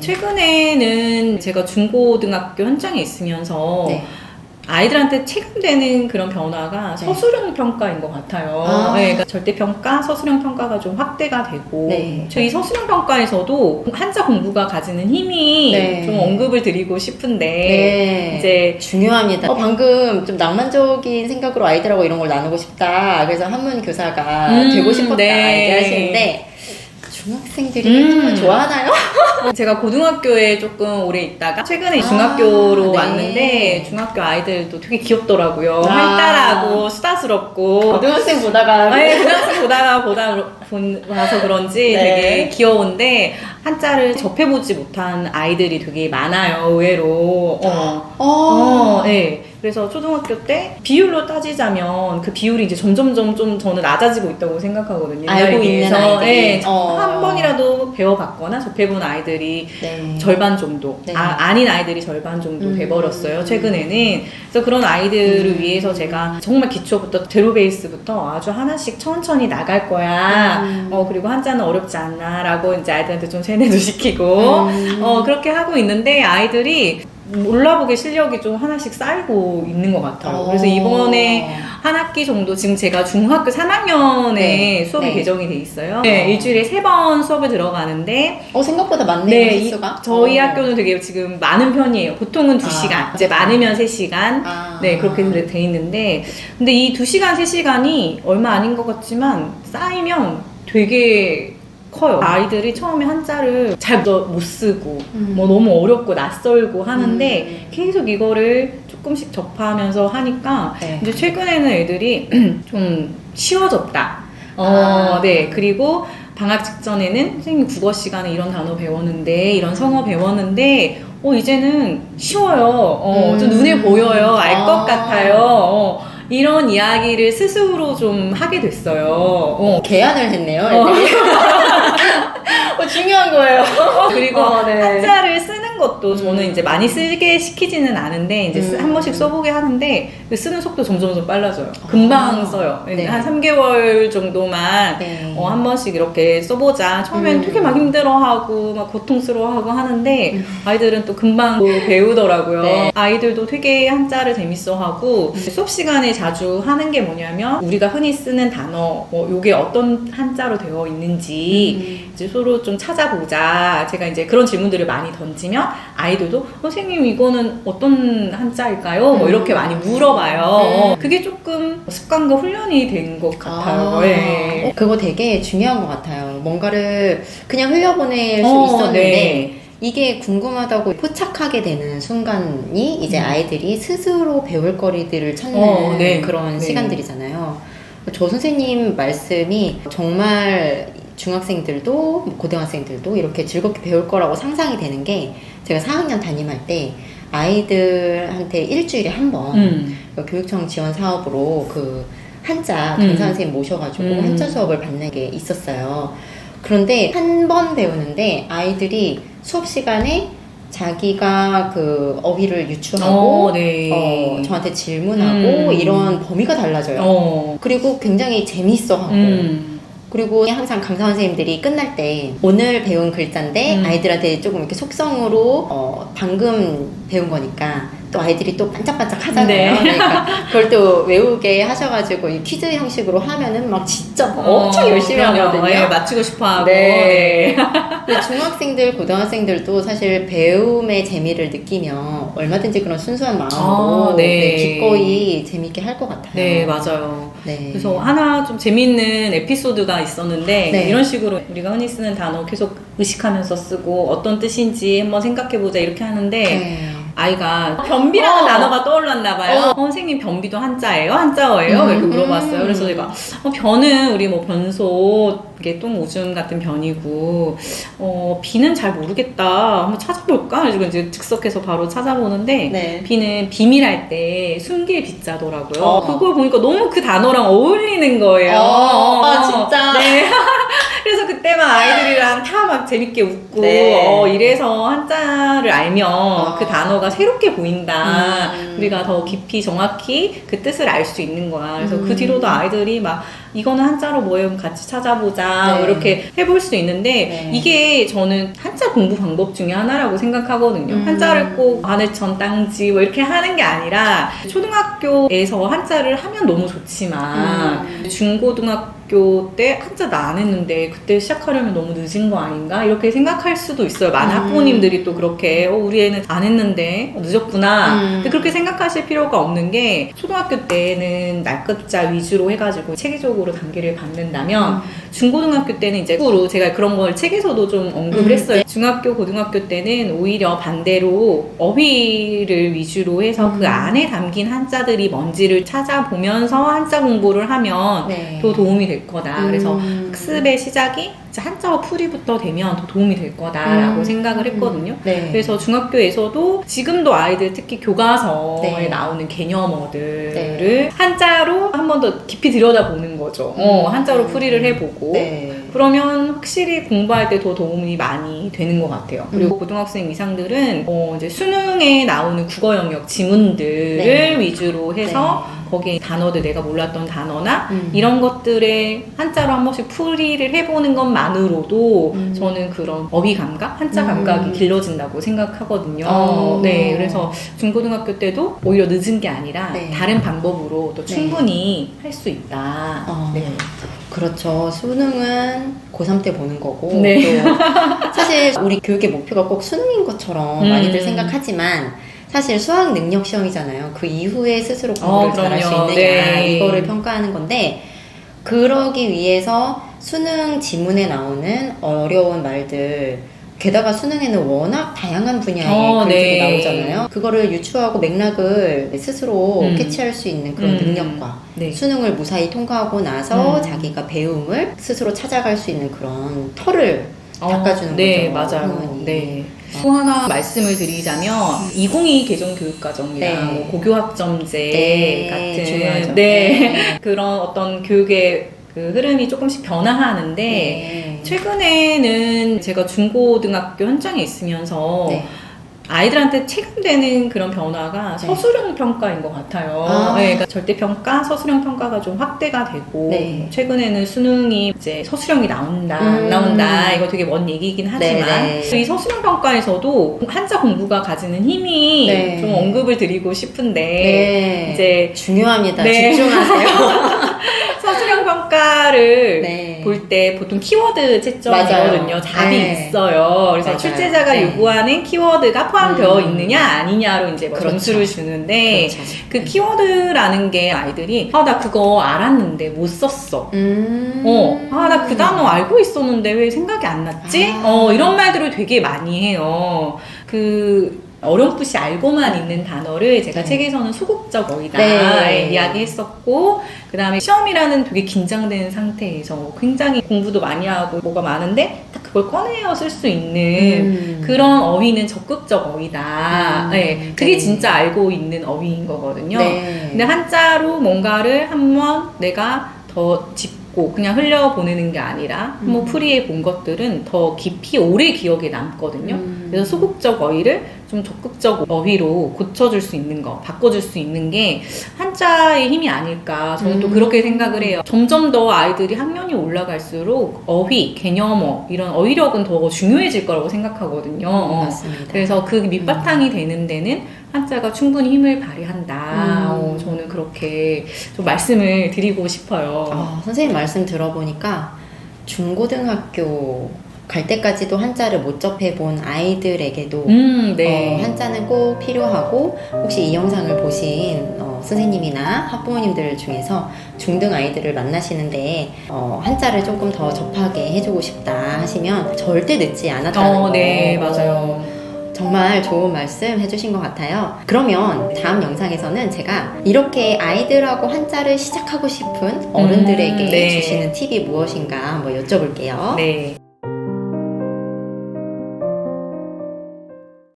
최근에는 제가 중고등학교 현장에 있으면서 네. 아이들한테 체감되는 그런 변화가 네. 서술형 평가인 것 같아요. 아. 네, 그러니까 절대 평가, 서술형 평가가 좀 확대가 되고, 네. 저희 서술형 평가에서도 한자 공부가 가지는 힘이 네. 좀 언급을 드리고 싶은데, 네. 이제 중요합니다. 어, 방금 좀 낭만적인 생각으로 아이들하고 이런 걸 나누고 싶다. 그래서 한문 교사가 음, 되고 싶었다 네. 얘기하시는데 중학생들이 음. 한문 좋아하나요? 제가 고등학교에 조금 오래 있다가 최근에 아, 중학교로 네. 왔는데 중학교 아이들도 되게 귀엽더라고요. 아. 활달하고 수다스럽고 고등학생 보다가 아니 그냥 보다가 보다 본- 봐서 그런지 네. 되게 귀여운데 한자를 접해보지 못한 아이들이 되게 많아요 의외로 어. 어, 어, 네. 그래서 초등학교 때 비율로 따지자면 그 비율이 이제 점점점 좀 저는 낮아지고 있다고 생각하거든요. 알고 있는. 아이들이. 네, 어. 한 번이라도 배워봤거나 접해본 아이들이 네. 절반 정도 네. 아, 아닌 아이들이 절반 정도 음. 돼버렸어요 최근에는 그래서 그런 아이들을 음. 위해서 제가 정말 기초부터 제로 베이스부터 아주 하나씩 천천히 나갈 거야 음. 어 그리고 한자는 어렵지 않나라고 이제 아이들한테 좀 세뇌도 시키고 음. 어 그렇게 하고 있는데 아이들이 몰라보게 실력이 좀 하나씩 쌓이고 있는 것 같아요 그래서 어. 이번에 한 학기 정도 지금 제가 중학교 3학년에 네. 수업이 네. 개정이 돼 있어요 네, 일주일에 세 번 수업을 들어가는데 어 생각보다 많네요 네, 이- 횟수가. 저희 어. 학교는 되게 지금 많은 편이에요. 보통은 두시간 아. 이제 많으면 세시간 아. 네, 그렇게 돼- 돼 있는데, 근데 이 두시간세시간이 얼마 아닌 것 같지만, 쌓이면 되게 커요. 아이들이 처음에 한자를 잘 못 쓰고, 음. 뭐 너무 어렵고 낯설고 하는데, 음. 계속 이거를 조금씩 접하면서 하니까, 네. 이제 최근에는 애들이 좀 쉬워졌다. 어, 아. 네. 그리고 방학 직전에는 선생님 국어 시간에 이런 단어 배웠는데, 이런 성어 배웠는데, 어, 이제는 쉬워요. 어, 좀 음. 눈에 보여요. 알것 아. 같아요. 어, 이런 이야기를 스스로 좀 하게 됐어요. 어, 개안을 했네요. 애들이. 어, 중요한 거예요. 그리고 어, 네. 한자를 쓰는 것도 저는 음. 이제 많이 쓰게 시키지는 않은데 이제 쓰- 음. 한 번씩 써보게 하는데 그 쓰는 속도 점점 점 빨라져요. 금방 아. 써요. 네. 한 3개월 정도만 네. 어, 한 번씩 이렇게 써보자. 처음엔 음. 되게 막 힘들어하고 막 고통스러워하고 하는데 음. 아이들은 또 금방 또 배우더라고요. 네. 아이들도 되게 한자를 재밌어하고 수업 시간에 자주 하는 게 뭐냐면 우리가 흔히 쓰는 단어, 뭐 요게 어떤 한자로 되어 있는지 음. 이제 서로 좀 찾아보자. 제가 이제 그런 질문들을 많이 던지면 아이들도 어, 선생님 이거는 어떤 한자일까요? 뭐 음. 이렇게 많이 물어봐요. 음. 그게 조금 습관과 훈련이 된 것 같아요. 아, 네. 어, 그거 되게 중요한 것 같아요. 뭔가를 그냥 흘려보낼 수 어, 있었는데 네. 이게 궁금하다고 포착하게 되는 순간이 이제 음. 아이들이 스스로 배울 거리들을 찾는 어, 네. 그런 네. 시간들이잖아요. 저 선생님 말씀이 정말 중학생들도 뭐 고등학생들도 이렇게 즐겁게 배울 거라고 상상이 되는 게 제가 4학년 담임할 때 아이들한테 일주일에 한번 음. 그 교육청 지원 사업으로 그 한자 음. 강사 선생님 모셔가지고 음. 한자 수업을 받는 게 있었어요. 그런데 한 번 배우는데 아이들이 수업 시간에 자기가 그 어휘를 유추하고 어, 네. 어, 저한테 질문하고 음. 이런 범위가 달라져요. 어. 그리고 굉장히 재미있어하고 음. 그리고 항상 강사 선생님들이 끝날 때 오늘 배운 글자인데 음. 아이들한테 조금 이렇게 속성으로 어, 방금 배운 거니까 또 아이들이 또 반짝반짝 하잖아요. 네. 그러니까 그걸 또 외우게 하셔가지고 이 퀴즈 형식으로 하면은 막 진짜 막 엄청 열심히 어, 그럼요. 하거든요. 예, 맞추고 싶어 하고. 네. 근데 중학생들, 고등학생들도 사실 배움의 재미를 느끼면 얼마든지 그런 순수한 마음으로 아, 네. 네, 기꺼이 재밌게 할 것 같아요. 네, 맞아요. 네. 그래서 하나 좀 재밌는 에피소드가 있었는데 네. 이런 식으로 우리가 흔히 쓰는 단어 계속 의식하면서 쓰고 어떤 뜻인지 한번 생각해보자 이렇게 하는데 네. 아이가 변비라는 어. 단어가 떠올랐나 봐요. 어. 어, 선생님 변비도 한자예요? 한자어예요? 음. 이렇게 물어봤어요. 그래서 제가 어, 변은 우리 뭐 변소 이게 똥 오줌 같은 변이고 어, 비는 잘 모르겠다. 한번 찾아볼까? 그래서 이제 즉석해서 바로 찾아보는데 네. 비는 비밀할 때 숨길 비자더라고요. 어. 그걸 보니까 너무 그 단어랑 어울리는 거예요. 어, 아, 진짜? 네. 그래서 그때만 아이들이랑 다 막 재밌게 웃고 네. 어, 이래서 한자를 알면 어. 그 단어가 새롭게 보인다. 음. 우리가 더 깊이 정확히 그 뜻을 알 수 있는 거야. 그래서 음. 그 뒤로도 아이들이 막 이거는 한자로 뭐예요? 같이 찾아보자. 네. 이렇게 해볼 수 있는데 네. 이게 저는 한자 공부 방법 중에 하나라고 생각하거든요. 음. 한자를 꼭 하늘천 땅지 뭐 이렇게 하는 게 아니라 초등학교에서 한자를 하면 너무 좋지만 음. 중고등학교 때 한자 나 안 했는데 그때 시작하려면 너무 늦은 거 아닌가 이렇게 생각할 수도 있어요. 많은 음. 학부모님들이 또 그렇게 어, 우리 애는 안 했는데 어, 늦었구나. 음. 근데 그렇게 생각하실 필요가 없는 게 초등학교 때는 날급자 위주로 해가지고 체계적으로 단계를 받는다면 중고등학교 때는 이제 으로 제가 그런 걸 책에서도 좀 언급을 음, 했어요. 중학교, 고등학교 때는 오히려 반대로 어휘를 위주로 해서 그 음. 안에 담긴 한자들이 뭔지를 찾아보면서 한자 공부를 하면 네. 더 도움이 될 거다. 그래서 음. 학습의 시작이 이제 한자와 풀이부터 되면 더 도움이 될 거다라고 음. 생각을 했거든요. 네. 그래서 중학교에서도 지금도 아이들 특히 교과서에 네. 나오는 개념어들을 네. 한자로 한 번 더 깊이 들여다보는 거죠. 어, 음. 한자로 풀이를 해보고 네. 그러면 확실히 공부할 때 더 도움이 많이 되는 것 같아요. 그리고 음. 고등학생 이상들은 어, 이제 수능에 나오는 국어 영역 지문들을 네. 위주로 해서 거기에 단어들 내가 몰랐던 단어나 음. 이런 것들에 한자로 한 번씩 풀이를 해보는 것만으로도 음. 저는 그런 어휘 감각, 한자 음. 감각이 길러진다고 생각하거든요. 어. 네, 그래서 중고등학교 때도 오히려 늦은 게 아니라 네. 다른 방법으로 또 네. 충분히 할수 있다. 어. 네. 그렇죠. 수능은 고3 때 보는 거고. 네. 또 사실 우리 교육의 목표가 꼭 수능인 것처럼 음. 많이들 생각하지만 사실 수학 능력 시험이잖아요. 그 이후에 스스로 공부를 어, 잘할 수. 있느냐 네. 이거를 평가하는 건데 그러기 위해서 수능 지문에 나오는 어려운 말들 게다가 수능에는 워낙 다양한 분야의 어, 글들이 네. 나오잖아요. 그거를 유추하고 맥락을 스스로 음. 캐치할 수 있는 그런 음. 능력과 네. 수능을 무사히 통과하고 나서 음. 자기가 배움을 스스로 찾아갈 수 있는 그런 털을 닦아주는 네, 거죠. 맞아요. 네. 또 하나 말씀을 드리자면 202 개정 교육과정이랑 네. 뭐 고교학점제 네, 같은 중요하죠. 네. 그런 어떤 교육의 그 흐름이 조금씩 변화하는데 네. 최근에는 제가 중고등학교 현장에 있으면서 네. 아이들한테 체감되는 그런 변화가 네. 서술형 평가인 것 같아요. 아. 네, 그러니까 절대 평가, 서술형 평가가 좀 확대가 되고 네. 최근에는 수능이 이제 서술형이 나온다, 안 음. 나온다 이거 되게 먼 얘기이긴 하지만 네, 네. 이 서술형 평가에서도 한자 공부가 가지는 힘이 네. 좀 언급을 드리고 싶은데 네. 이제 중요합니다. 네. 집중하세요. 서술형 평가를 네. 볼때 보통 키워드 채점이거든요. 답이 네. 있어요. 그래서 맞아요. 출제자가 네. 요구하는 키워드가 포함되어 음. 있느냐 아니냐로 이제 뭐 그렇죠. 점수를 주는데 그렇죠. 그 키워드라는 게 아이들이 아 나 그거 알았는데 못 썼어. 음. 어, 아, 나 그 단어 알고 있었는데 왜 생각이 안 났지? 아. 어, 이런 말들을 되게 많이 해요. 그, 어렴풋이 알고만 있는 단어를 제가 네. 책에서는 소극적 어이다 네. 이야기했었고, 그 다음에 시험이라는 되게 긴장된 상태에서 굉장히 공부도 많이 하고 뭐가 많은데 딱 그걸 꺼내어 쓸 수 있는 음. 그런 어휘는 적극적 어휘다. 음, 네, 그게 네. 진짜 알고 있는 어휘인 거거든요. 네. 근데 한자로 뭔가를 한번 내가 더 짚고 그냥 흘려보내는 게 아니라 한번 음. 풀이해 본 것들은 더 깊이 오래 기억에 남거든요. 음. 그래서 소극적 어휘를 좀 적극적 어휘로 고쳐줄 수 있는 거, 바꿔줄 수 있는 게 한자의 힘이 아닐까. 저는 또 음. 그렇게 생각을 해요. 점점 더 아이들이 학년이 올라갈수록 어휘, 개념어, 이런 어휘력은 더 중요해질 거라고 생각하거든요. 어. 맞습니다. 그래서 그 밑바탕이 되는 데는 한자가 충분히 힘을 발휘한다. 음. 어, 저는 그렇게 좀 말씀을 드리고 싶어요. 아, 선생님 말씀 들어보니까 중고등학교 갈 때까지도 한자를 못 접해본 아이들에게도 음, 네. 어, 한자는 꼭 필요하고 혹시 이 영상을 보신 어, 선생님이나 학부모님들 중에서 중등 아이들을 만나시는데 어, 한자를 조금 더 접하게 해주고 싶다 하시면 절대 늦지 않았다는 어, 거 네, 어, 맞아요. 정말 좋은 말씀 해주신 것 같아요. 그러면 다음 영상에서는 제가 이렇게 아이들하고 한자를 시작하고 싶은 어른들에게 음, 네. 주시는 팁이 무엇인가 한번 여쭤볼게요. 네.